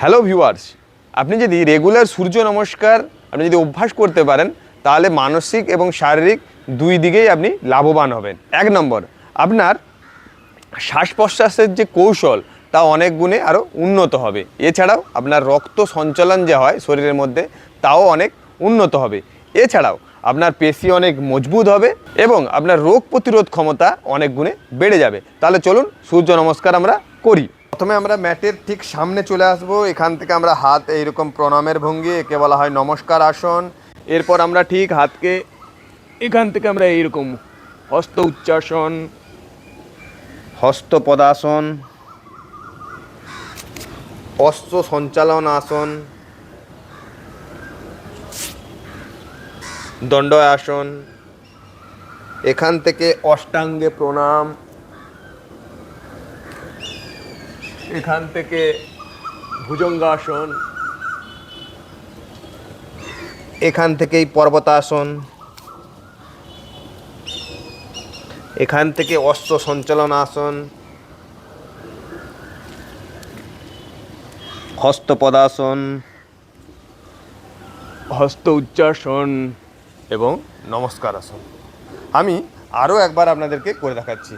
Hello viewers আপনি যদি regular সূর্য নমস্কার আপনি যদি অভ্যাস করতে পারেন, তাহলে মানসিক এবং শারীরিক দুই দিকেই আপনি লাভবান হবেন। এক নম্বর, আপনার শ্বাস প্রশ্বাসের যে কৌশল, তা অনেক গুণে আরও উন্নত হবে। এছাড়াও আপনার রক্ত সঞ্চালন যে হয় শরীরের মধ্যে, তাও অনেক উন্নত হবে। এছাড়াও আপনার পেশি অনেক মজবুত হবে এবং আপনার রোগ প্রতিরোধ ক্ষমতা অনেক গুণে বেড়ে যাবে। তাহলে চলুন সূর্য নমস্কার আমরা করি। প্রথমে আমরা ম্যাটের ঠিক সামনে চলে আসব। এখান থেকে আমরা হাত এইরকম প্রণামের ভঙ্গি, একে বলা হয় নমস্কার আসন। এরপর আমরা ঠিক হাতকে এখান থেকে আমরা এইরকম হস্ত উচ্চাসন হস্তপদাসন অস্ত্র সঞ্চালন আসন দণ্ড আসন এখান থেকে অষ্টাঙ্গে প্রণাম। এখান থেকে ভুজঙ্গাসন, এখান থেকেই পর্বতাসন, এখান থেকে অস্ত্র সঞ্চালন আসন হস্তপদাসন, হস্ত উচ্চাসন এবং নমস্কার আসন আমি আরও একবার আপনাদেরকে করে দেখাচ্ছি।